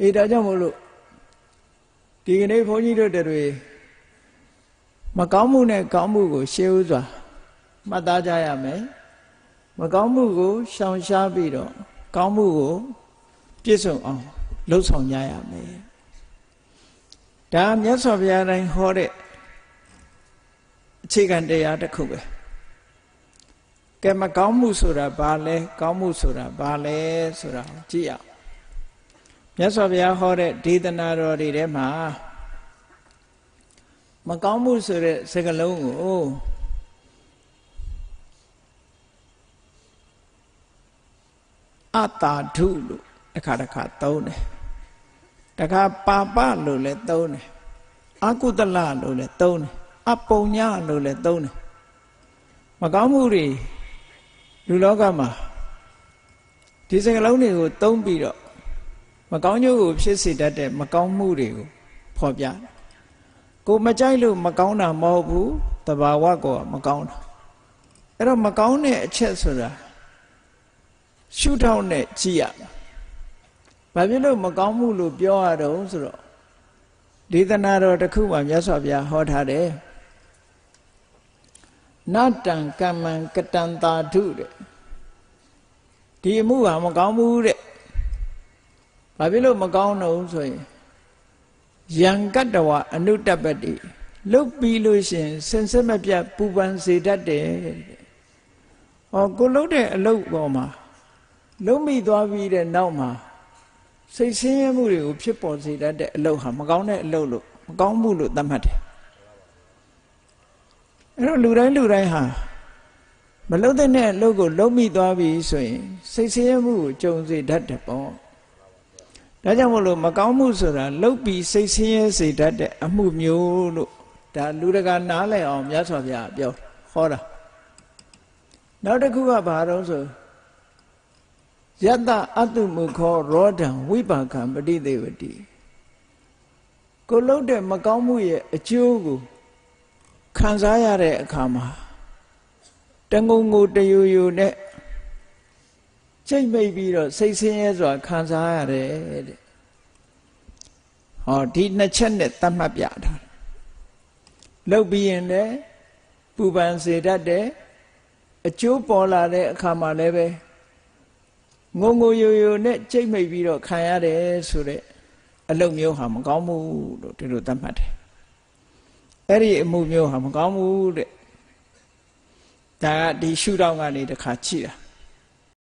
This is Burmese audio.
အေးဒါကြောင့်မို့လို့ဒီကနေ့ဘုန်းကြီးတို့တွေမကောင်းမှုနဲ့ကောင်းမှုကို ရှေးဥစွာမှတ်သားကြရမယ်မကောင်းမှုကိုရှောင်ရှားပြီးတော့ကောင်းမှုကို ပြည့်စုံအောင်လှုပ်ဆောင်ကြရမယ်ဒါမြတ်စွာဘုရားတိုင်းဟောတဲ့အခြေခံတရားတစ်ခုပဲကဲမကောင်းမှုဆိုတာဘာလဲကောင်းမှုဆိုတာဘာလဲဆိုတာကြည့်ရအောင် မြတ်စွာဘုရားဟောတဲ့ဒေသနာတော်တွေထဲမှာမကောင်းမှုဆိုတဲ့စကားလုံးကိုအတာဓုလို့တစ်ခါတစ်ခါသုံးတယ်တခါပါပလို့လည်းသုံးတယ်အကုသလလို့လည်းသုံးတယ်အပုံညလို့လည်းသုံးတယ်မကောင်းမှုတွေလူလောကမှာဒီစကလုံးတွေကိုသုံးပြီးတော့ မကောင်းကျိုးကိုဖြစ်စေတတ်တဲ့မကောင်းမှုတွေကိုဖော်ပြကိုမကြိုက်လို့မကောင်းတာမဟုတ်ဘူးတဘာဝကောမကောင်းတာအဲ့တော့မကောင်းတဲ့အချက်ဆိုတာရှုထောင့်နဲ့ကြည့်ရဘာဖြစ်လို့မကောင်းမှုလို့ပြောရတော့ဆိုတော့ဒေသနာတော်တစ်ခုမှမြတ်စွာဘုရားဟောထားတယ်နတံကမ္မံကတံတာဓုတဲ့ဒီအမှုဟာမကောင်းဘူးတဲ့ ဘာဖြစ်လို့မကောင်းတော့ဆိုရင်ယံကတ္တဝအနုတ္တပတ္တိလုတ်ပြီးလို့ရှင်စင်စစ်မပြတ်ပူပန်စေတတ်တယ်ဟောကိုလုတ်တဲ့အလုတ်ပေါ်မှာလုံးမိသွားပြီးတဲ့နောက်မှာစိတ်ဆင်းရဲမှုတွေကိုဖြစ်ပေါ်စေတတ်တဲ့အလုတ်ဟာမကောင်းတဲ့အလုတ်လို့မကောင်းမှုလို့သတ်မှတ်တယ်အဲ့တော့လူတိုင်းလူတိုင်းဟာမလုတ်တဲ့အလုတ်ကိုလုံးမိသွားပြီဆိုရင်စိတ်ဆင်းရဲမှုကိုကြုံစေတတ်တယ်ပေါ့ ဒါကြောင့်မို့လို့မကောင်းမှုဆိုတာလုတ်ပြီးစိတ်ဆင်းရဲစေတတ်တဲ့အမှုမျိုးလို့ဒါလူတကာနားလည်အောင်မြတ်စွာဘုရားပြောဟောတာနောက်တစ်ခုကဘာတော့ဆိုယတ္တအတုမုခောရောဒံဝိပါကံပฏิသေဝတိကိုလုတ်တဲ့မကောင်းမှုရဲ့အကျိုးကိုခံစားရတဲ့အခါမှာတငုံငုတယိုယိုနဲ့စိတ်မိတ်ပြီးတော့စိတ်ဆင်းရဲစွာခံစားရတယ်တဲ့ ဟောဒီနှစ်ချက်နဲ့သတ်မှတ်ပြတာလုတ်ပြီးရင်လည်းပူပန်စေတတ်တယ်အကျိုးပေါ်လာတဲ့အခါမှာလည်းပဲငုံငုံယိုယိုနဲ့ကြိတ်မိတ်ပြီးတော့ခံရတယ်ဆိုတဲ့အလုပ်မျိုးဟာမကောင်းဘူးလို့ဒီလိုသတ်မှတ်တယ်အဲ့ဒီအမှုမျိုးဟာမကောင်းဘူးတဲ့ဒါကဒီရှုထောင့်ကနေတစ်ခါကြည့်တာ